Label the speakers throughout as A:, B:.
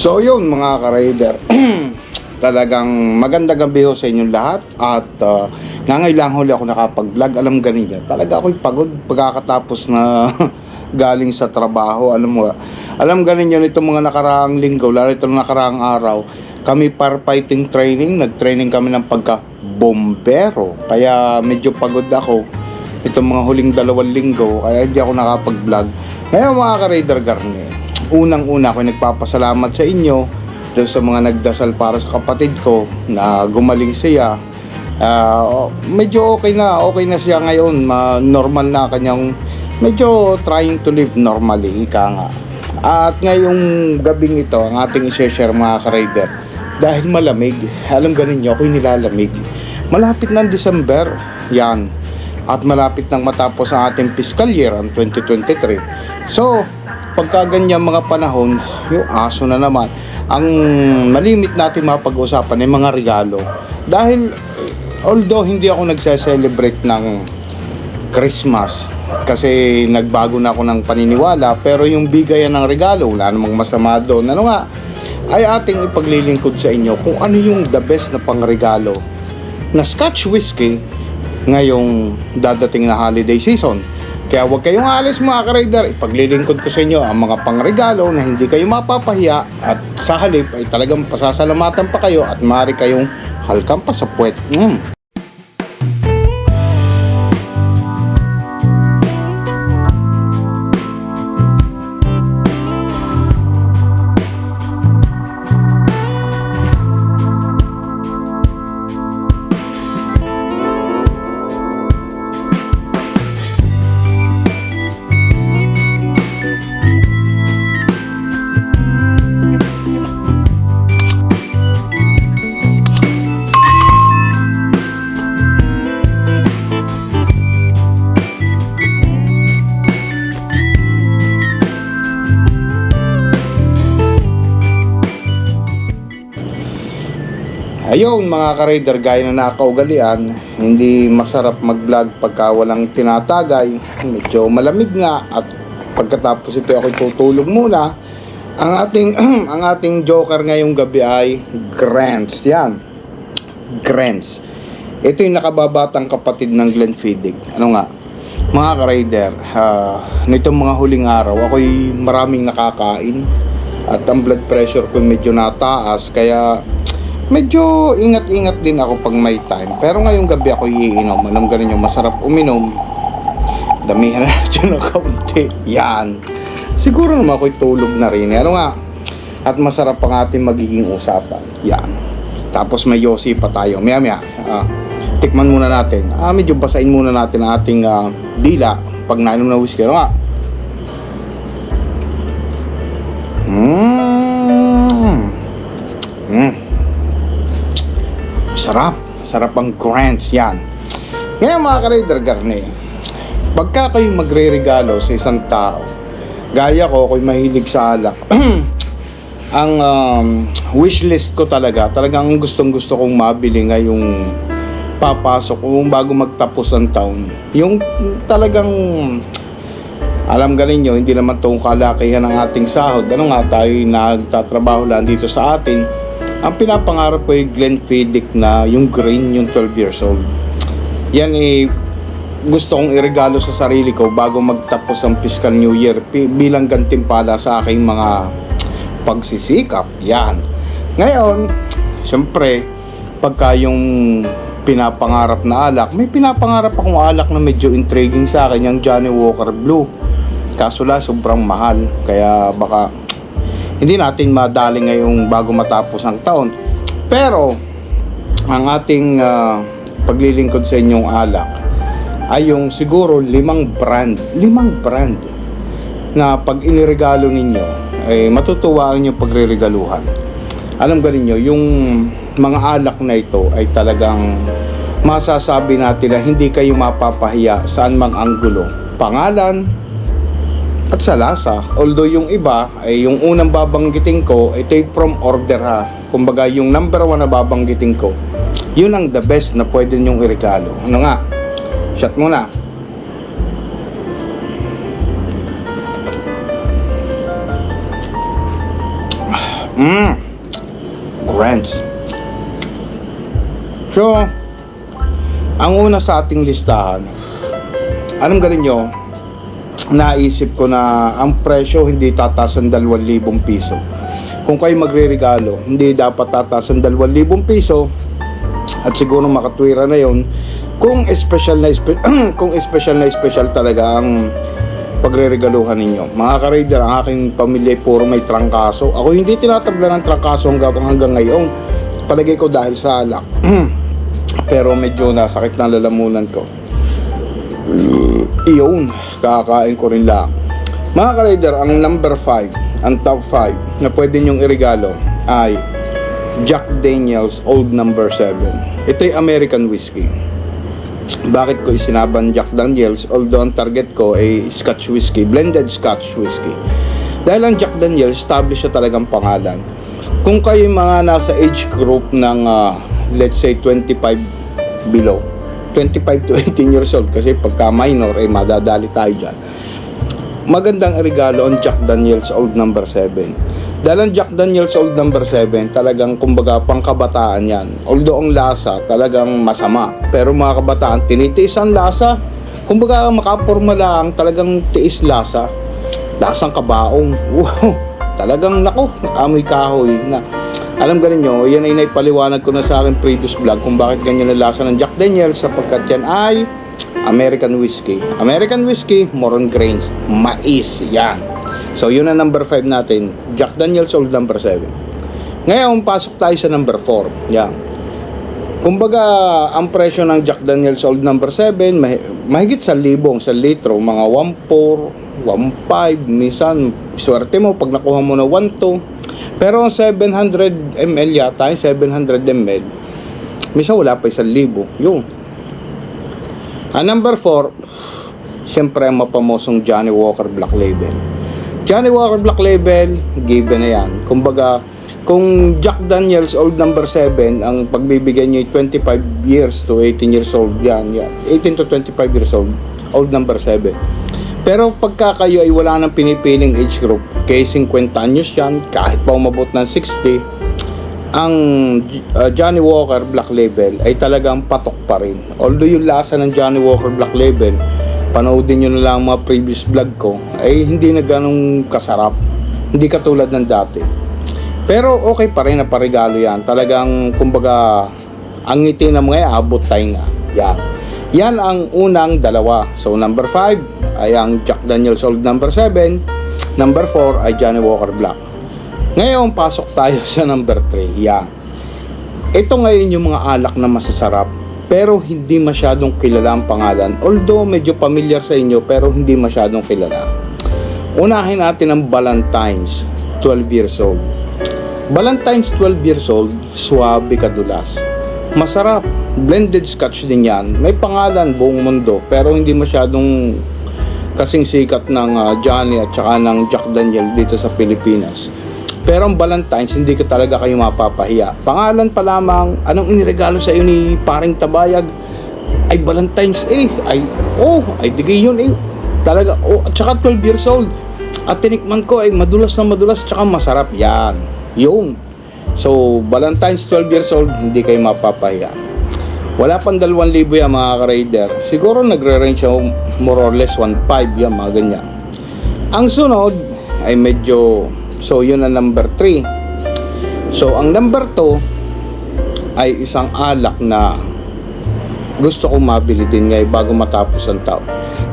A: So yun mga ka-raider, talagang magandang gabi ho sa inyong lahat at uh, nangailang huli ako nakapag-vlog, alam ganin yan. Talaga ako'y pagod pagkakatapos na galing sa trabaho, alam mo, alam ganin yun itong mga nakaraang linggo, lalo itong nakaraang araw, kami firefighting training, nag-training kami ng pagka-bombero, kaya medyo pagod ako itong mga huling dalawang linggo, kaya hindi ako nakapag-vlog. Ngayon mga ka-raider garne, unang-una ako nagpapasalamat sa inyo doon sa mga nagdasal para sa kapatid ko na gumaling siya. Ah, medyo okay na, okay na siya ngayon. Ma normal na kanyang medyo trying to live normally, ika nga. At ngayong gabing ito, ang ating i-share mga ka-rider, dahil malamig, alam ganin nyo, ako'y nilalamig. Malapit ng December, yan. At malapit nang matapos ang ating fiscal year, ang 2023. So, pagka ganyan mga panahon, yung aso na naman, ang malimit natin mapag-usapan ay mga regalo. Dahil, although hindi ako nagse-celebrate ng Christmas, kasi nagbago na ako ng paniniwala, pero yung bigayan ng regalo, wala namang masama doon. Ano nga, ay ating ipaglilingkod sa inyo kung ano yung the best na pangregalo na Scotch Whiskey ngayong dadating na holiday season. Kaya huwag kayong alis mga ka-rider, ipaglilingkod ko sa inyo ang mga pangregalo na hindi kayo mapapahiya at sa halip ay talagang pasasalamatan pa kayo at maaari kayong halkan pa sa puwet. Mm. Ayun mga ka-raider, gaya na nakaugalian, hindi masarap mag-vlog pagka walang tinatagay. Medyo malamig nga at pagkatapos ito ako tutulog muna. Ang ating ang ating joker ngayong gabi ay Grants. Yan. Grants. Ito yung nakababatang kapatid ng Glenfiddich. Ano nga? Mga ka-raider, ah, nitong mga huling araw, ako'y maraming nakakain at ang blood pressure ko medyo nataas kaya medyo ingat-ingat din ako pag may time. Pero ngayong gabi ako iinom. Alam ganun yung masarap uminom. Damihan na natin ng kaunti. Yan. Siguro naman ako'y tulog na rin. Ano nga? At masarap ang ating magiging usapan. Yan. Tapos may yosi pa tayo. Maya maya. ah, tikman muna natin. Ah, medyo basain muna natin ang ating ah, dila pag nainom na whiskey. Ano nga? Mmm. Sarap. Sarap ang grants yan. Ngayon mga ka-raider garne, pagka kayo magre-regalo sa isang tao, gaya ko, ako'y mahilig sa alak. ang um, wish ko talaga, talagang gustong gusto kong mabili ngayong papasok kung bago magtapos ang taon. Yung talagang alam ganin nyo, hindi naman itong kalakihan ng ating sahod. Ano nga tayo nagtatrabaho lang dito sa atin. Ang pinapangarap ko ay Glenfiddich na yung green, yung 12 years old. Yan eh, gusto kong iregalo sa sarili ko bago magtapos ang fiscal new year bilang gantimpala sa aking mga pagsisikap. Yan. Ngayon, syempre, pagka yung pinapangarap na alak, may pinapangarap akong alak na medyo intriguing sa akin, yung Johnny Walker Blue. Kaso la, sobrang mahal. Kaya baka hindi natin madali ngayong bago matapos ang taon. Pero, ang ating ah, paglilingkod sa inyong alak ay yung siguro limang brand. Limang brand na pag iniregalo ninyo, ay matutuwa ang inyong pagre-regaluhan. Alam ganin nyo, yung mga alak na ito ay talagang masasabi natin na hindi kayo mapapahiya saan mang anggulo. Pangalan, at sa lasa. Although yung iba ay yung unang babanggitin ko, ay from order ha. Kumbaga yung number one na babanggitin ko, yun ang the best na pwede nyong iregalo. Ano nga? Shot muna. Mmm. Ranch. So, ang una sa ating listahan, alam ganin nyo, naisip ko na ang presyo hindi tataas ng 2,000 piso. Kung kayo magre-regalo, hindi dapat tataas ng 2,000 piso at siguro makatwira na yon kung special na spe- kung special na special talaga ang pagre-regaluhan ninyo. Mga ka-raider, ang aking pamilya ay puro may trangkaso. Ako hindi tinatabla ng trangkaso hanggang, hanggang ngayon. Palagay ko dahil sa alak. Pero medyo nasakit na lalamunan ko. Iyon, kakain ko rin lang. Mga ka-raider, ang number 5, ang top 5 na pwede nyong irigalo ay Jack Daniels Old Number 7. Ito'y American whiskey. Bakit ko isinaban Jack Daniels? Although ang target ko ay Scotch whiskey, blended Scotch whiskey. Dahil ang Jack Daniels, established siya talagang pangalan. Kung kayo mga nasa age group ng ah, let's say 25 below, 25 to 18 years old kasi pagka minor ay madadali tayo dyan. Magandang regalo ang Jack Daniels Old Number 7. Dahil ang Jack Daniels Old Number 7 talagang kumbaga pangkabataan yan. Although ang lasa talagang masama. Pero mga kabataan, tinitiis ang lasa. Kumbaga makaporma lang talagang tiis lasa. Lasang kabaong. Wow! Talagang nako, amoy kahoy na alam ganin nyo, yan ay naipaliwanag ko na sa akin previous vlog kung bakit ganyan ang lasa ng Jack Daniels sapagkat yan ay American whiskey. American whiskey, more on grains, mais, yan. So yun ang number 5 natin, Jack Daniels Old number 7. Ngayon, pasok tayo sa number 4. Yan. Kumbaga, ang presyo ng Jack Daniels Old number 7, mahi- mahigit sa libong, sa litro, mga 1.4, 1.5, minsan, swerte mo pag nakuha mo na 1.2. Pero ang 700 ml yata, yung 700 ml, minsan wala pa isang libo. Yun. Ang number 4, siyempre ang mapamosong Johnny Walker Black Label. Johnny Walker Black Label, given na yan. Kumbaga, kung Jack Daniels Old Number 7, ang pagbibigay niyo ay 25 years to 18 years old, yan, yan. 18 to 25 years old, Old Number 7. Pero pagka kayo ay wala nang pinipiling age group, kay 50 anyos yan, kahit pa umabot ng 60, ang uh, Johnny Walker Black Label ay talagang patok pa rin. Although yung lasa ng Johnny Walker Black Label, panoodin nyo na lang mga previous vlog ko, ay hindi na ganong kasarap. Hindi katulad ng dati. Pero okay pa rin na parigalo yan. Talagang, kumbaga, ang ngiti ng mga abot tayo nga. Yan. Yan ang unang dalawa. So, number 5 ay ang Jack Daniels Old number 7. Number 4 ay Johnny Walker Black. Ngayon, pasok tayo sa number 3. Yan. Ito ngayon yung mga alak na masasarap pero hindi masyadong kilala ang pangalan. Although medyo familiar sa inyo pero hindi masyadong kilala. Unahin natin ang Valentine's, 12 years old. Valentine's 12 years old, suwabe kadulas. Masarap. Blended scotch din yan. May pangalan buong mundo pero hindi masyadong kasing sikat ng ah, Johnny at saka ng Jack Daniel dito sa Pilipinas. Pero ang Valentine's, hindi ka talaga kayo mapapahiya. Pangalan pa lamang, anong iniregalo sa iyo ni paring tabayag? Ay Valentine's eh, ay, oh, ay digay yun eh. Talaga, oh, at saka 12 years old. At tinikman ko ay madulas na madulas, tsaka masarap yan. Yung. So, Valentine's 12 years old, hindi kayo mapapahiya. Wala pang 2,000 yan mga ka-raider. Siguro nagre-range siya more or less 1.5 yan, mga ganyan. Ang sunod ay medyo, so yun ang number 3. So, ang number 2 ay isang alak na gusto kong mabili din ngayon bago matapos ang taon.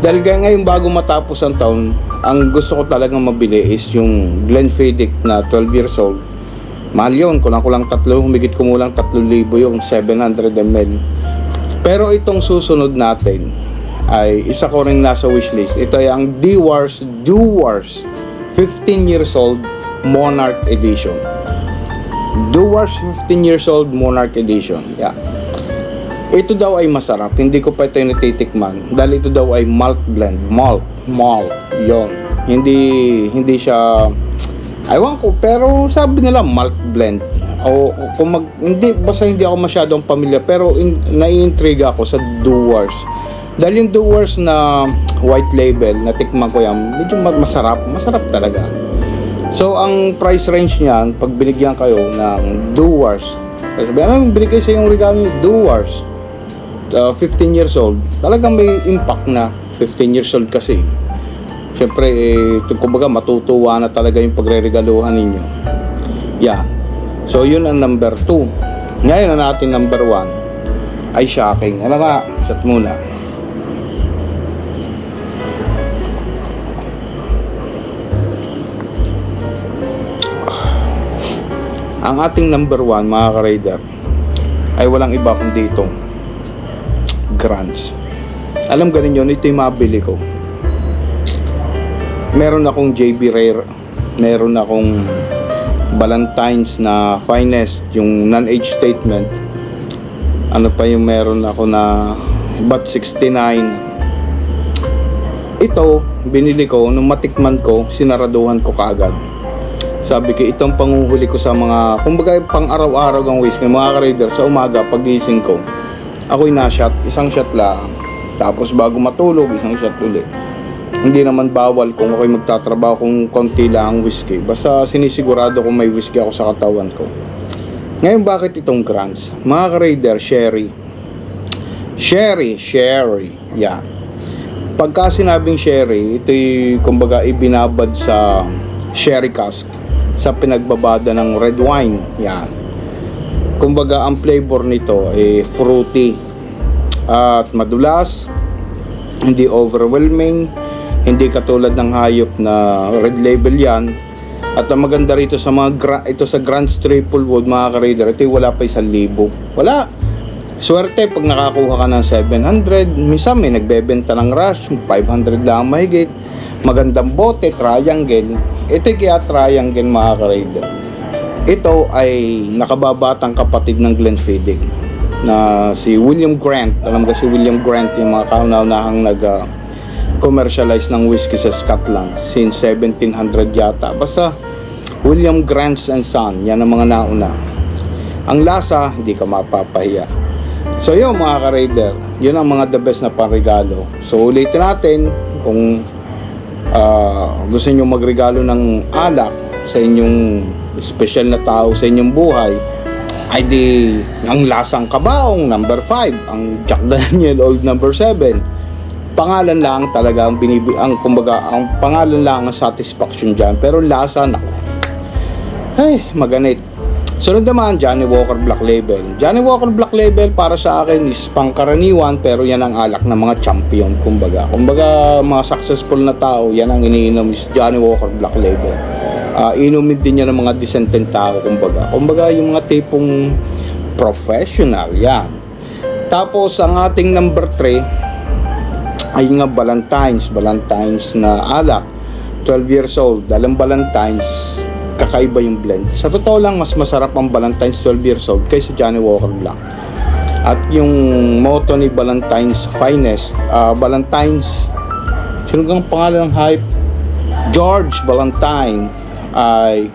A: Dahil ngayon bago matapos ang taon, ang gusto ko talagang mabili is yung Glenfiddich na 12 years old. Mahal yun, kulang-kulang tatlo, humigit kumulang 3,000 yung 700 ml. Pero itong susunod natin ay isa ko ring nasa wishlist. Ito ay ang D-Wars Do-Wars 15 years old Monarch Edition. Do-Wars 15 years old Monarch Edition. Yeah. Ito daw ay masarap. Hindi ko pa ito natitikman. Dahil ito daw ay malt blend. Malt. Malt. Yon. Hindi, hindi siya, aywan ko, pero sabi nila malt blend. O, kung mag, hindi, basta hindi ako masyadong pamilya, pero in, nai-intriga ako sa Doers. Dahil yung Doers na white label, na tikman ko yan, medyo ma- masarap, masarap talaga. So, ang price range niyan, pag binigyan kayo ng Duwars, sabi, ano binigay sa yung regalo ni Duwars? Uh, 15 years old, talagang may impact na 15 years old kasi. Siyempre, eh, kumbaga, matutuwa na talaga yung pagre-regaluhan ninyo. Yeah. So, yun ang number 2. Ngayon na natin number 1 ay shocking. Ano nga? Shot muna. Ang ating number 1, mga ka-raider, ay walang iba kundi itong grants. Alam ganin yun, ito yung mabili ko. Meron akong JB Rare, meron akong Valentine's na finest, yung non-age statement. Ano pa yung meron ako na Bat 69. Ito, binili ko, nung matikman ko, sinaraduhan ko kaagad. Sabi ko, itong panguhuli ko sa mga, kumbaga pang araw-araw ang whiskey, mga ka-raider, sa umaga, pagising ko, ako'y na-shot, isang shot lang. Tapos bago matulog, isang shot ulit. Hindi naman bawal kung ako'y magtatrabaho kung konti lang ang whiskey. Basta sinisigurado kung may whiskey ako sa katawan ko. Ngayon, bakit itong grants? Mga ka-raider, sherry. Sherry, sherry. Yeah. Pagka sinabing sherry, ito'y kumbaga ibinabad sa sherry cask sa pinagbabada ng red wine. Yan. Kumbaga ang flavor nito ay fruity at madulas, hindi overwhelming, hindi katulad ng hayop na red label yan. At ang maganda rito sa mga gra- ito sa Grand Triple Wood mga ka-raider, ito wala pa isang libo. Wala. Swerte pag nakakuha ka ng 700, minsan may nagbebenta ng rush, 500 lang ang mahigit. Magandang bote, triangle. Ito kaya triangle mga ka-raider. Ito ay nakababatang kapatid ng Glenfiddich na si William Grant. Alam ka si William Grant yung mga kauna-unahang nag ah, commercialize ng whiskey sa Scotland since 1700 yata. Basta William Grants and Son, yan ang mga nauna. Ang lasa, hindi ka mapapahiya. So yun mga ka-raider, yun ang mga the best na panregalo. So ulitin natin kung ah, gusto nyo magregalo ng alak sa inyong special na tao sa inyong buhay, ay di ang lasang kabaong number 5, ang Jack Daniel Old number 7. Pangalan lang talaga ang binibi ang kumbaga ang pangalan lang ang satisfaction diyan pero lasa nako. Ay, maganit. Sunod naman, Johnny Walker Black Label. Johnny Walker Black Label para sa akin is pangkaraniwan pero yan ang alak ng mga champion, kumbaga. Kumbaga, mga successful na tao, yan ang iniinom is Johnny Walker Black Label. Ah, inumin din yan ng mga decenteng tao, kumbaga. Kumbaga, yung mga tipong professional, yan. Tapos, ang ating number 3 ay nga Valentine's. Valentine's na alak. 12 years old. Alam Valentine's, kakaiba yung blend. Sa totoo lang, mas masarap ang Valentine's 12 years old kaysa Johnny Walker Black. At yung motto ni Valentine's Finest, ah, Valentine's, sino kang pangalan ng hype? George Valentine ay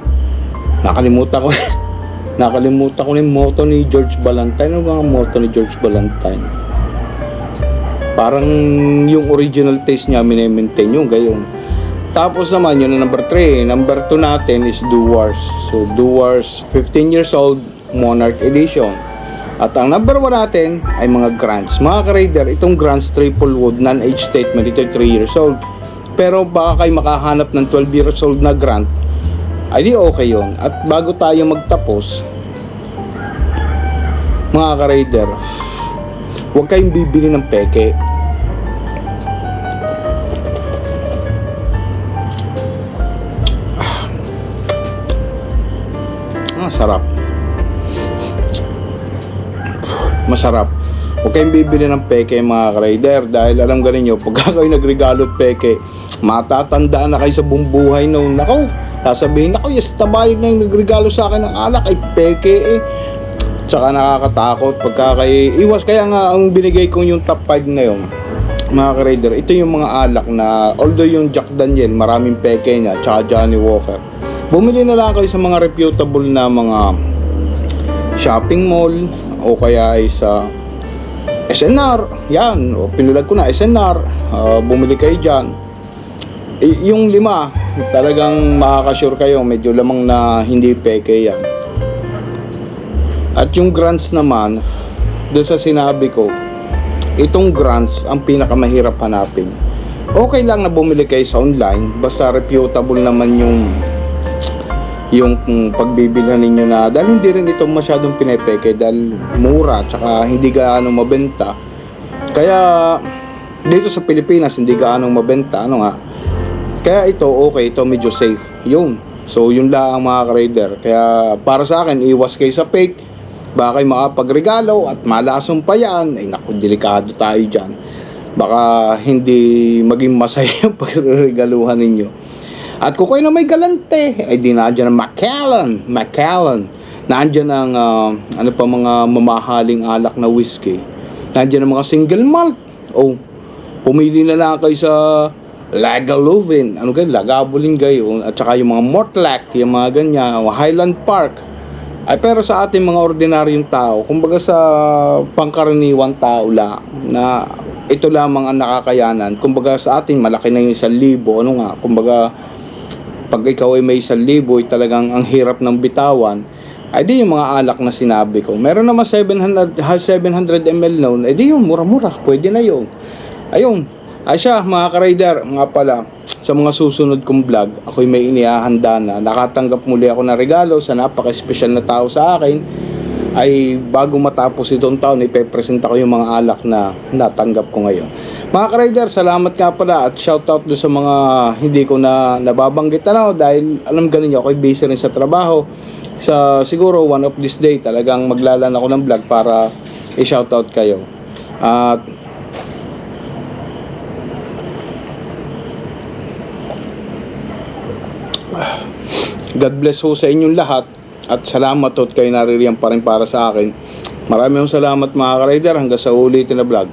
A: nakalimutan ko nakalimutan ko yung motto ni George Valentine. Ano ba ang motto ni George Valentine? Parang yung original taste niya minimaintain yung gayon. Tapos naman yun ang number 3. Number 2 natin is Duwars. So Duwars 15 years old Monarch Edition. At ang number 1 natin ay mga grants. Mga ka-raider, itong grants triple wood non-age statement ito 3 years old. Pero baka kayo makahanap ng 12 years old na grant ay di okay yun. At bago tayo magtapos, mga ka-raider, huwag kayong bibili ng peke. Ah, sarap. Masarap. Huwag kayong bibili ng peke mga ka-raider dahil alam ganin nyo, pagka kayo nagregalo peke, matatandaan na kayo sa buong buhay noon. Nako, sasabihin, nako, yes, tabayad na yung nagregalo sa akin ng alak ay peke eh. Tsaka nakakatakot pagka kayo, iwas kaya nga ang binigay ko yung top 5 na yun mga ka-raider, ito yung mga alak na although yung Jack Daniel, maraming peke niya, tsaka Johnny Walker. Bumili na lang kayo sa mga reputable na mga shopping mall o kaya ay sa SNR. Yan, o pinulag ko na SNR. Ah, bumili kayo dyan. Y- yung lima, talagang makakasure kayo, medyo lamang na hindi peke yan. At yung grants naman, doon sa sinabi ko, itong grants ang pinakamahirap hanapin. Okay lang na bumili kayo sa online, basta reputable naman yung yung pagbibilhan ninyo na dahil hindi rin ito masyadong pinepeke dahil mura tsaka hindi gaano mabenta. Kaya dito sa Pilipinas hindi gaano mabenta, ano nga. Kaya ito okay, ito medyo safe. Yun. So yun lang ang mga ka-raider. Kaya para sa akin, iwas kayo sa fake. Baka kayo makapagregalo at malasong pa yan. Ay naku, delikado tayo dyan. Baka hindi maging masaya yung pagregaluhan ninyo. At kung kayo na may galante, ay di nandiyan ang Macallan. Macallan. Nandiyan ang ah, ano pa mga mamahaling alak na whiskey. Nandiyan ang mga single malt. Oh, pumili na lang kayo sa Lagavulin, ano kayo, Lagavulin kayo, at saka yung mga Mortlack, yung mga ganyan, o Highland Park. Ay pero sa ating mga ordinaryong tao, kumbaga sa pangkaraniwang tao la, na ito lamang ang nakakayanan. Kumbaga sa atin, malaki na yung isang libo. Ano nga, kumbaga, pag ikaw ay may isang libo, ay talagang ang hirap ng bitawan. Ay di yung mga alak na sinabi ko. Meron naman 700, ha, 700 ml noon. Ay di yun, mura-mura. Pwede na yun. Ayun. Ay siya, mga ka-rider, nga pala, sa mga susunod kong vlog, ako'y may inihahanda na. Nakatanggap muli ako ng regalo sa napaka-special na tao sa akin. Ay bago matapos itong taon, ipepresenta ko yung mga alak na natanggap ko ngayon. Mga ka-rider, salamat nga pala at shoutout do sa mga hindi ko na nababanggit ano dahil alam ganun nyo, ako'y busy rin sa trabaho. Sa siguro one of this day talagang maglalan ako ng vlog para i-shoutout kayo. At God bless ho sa inyong lahat at salamat ho at kayo naririyan pa rin para sa akin. Maraming salamat mga ka-rider hanggang sa ulitin na vlog.